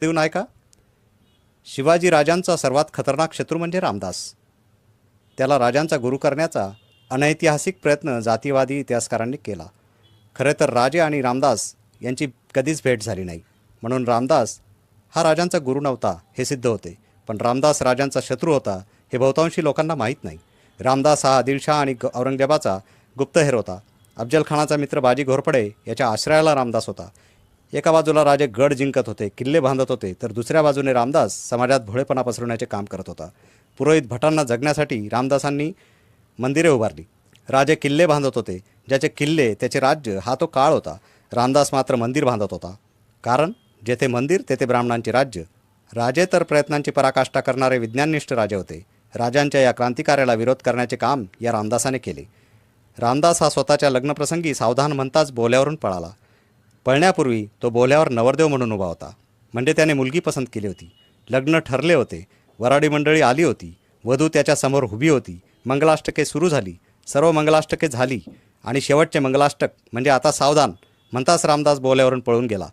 देऊन का शिवाजी राजांचा सर्वात खतरनाक शत्रू म्हणजे रामदास. त्याला राजांचा गुरु करण्याचा अनैतिहासिक प्रयत्न जातीवादी इतिहासकारांनी केला. खरे तर राजे आणि रामदास यांची कधीच भेट झाली नाही. म्हणून रामदास हा राजांचा गुरु नव्हता हे सिद्ध होते. पण रामदास राजांचा शत्रू होता हे बहुतांशी लोकांना माहीत नाही. रामदास हा आदिलशाह आणि औरंगजेबाचा गुप्तहेर होता. अफजलखानाचा मित्र बाजी घोरपडे याच्या आश्रयाला रामदास होता. एका बाजूला राजे गड जिंकत होते किल्ले बांधत होते तर दुसऱ्या बाजूने रामदास समाजात भोळेपणा पसरवण्याचे काम करत होता. पुरोहित भटांना जगण्यासाठी रामदासांनी मंदिरे उभारली. राजे किल्ले बांधत होते ज्याचे किल्ले त्याचे राज्य हा तो काळ होता. रामदास मात्र मंदिर बांधत होता. कारण जेथे मंदिर तेथे ब्राह्मणांचे राज्य. राजे तर प्रयत्नांची पराकाष्ठा करणारे विज्ञाननिष्ठ राजे होते. राजांच्या या क्रांतिकार्याला विरोध करण्याचे काम या रामदासाने केले. रामदास हा स्वतःच्या लग्नप्रसंगी सावधान म्हणताच बोल्यावरून पळाला. पळण्यापूर्वी तो बोल्यावर नवरदेव म्हणून उभा होता. म्हणजे त्याने मुलगी पसंत केली होती. लग्न ठरले होते. वराडी मंडळी आली होती. वधू त्याच्यासमोर उभी होती. मंगलाष्टके सुरू झाली. सर्व मंगलाष्टके झाली. आणि शेवटचे मंगलाष्टक म्हणजे आता सावधान म्हणताच रामदास बोल्यावरून पळून गेला.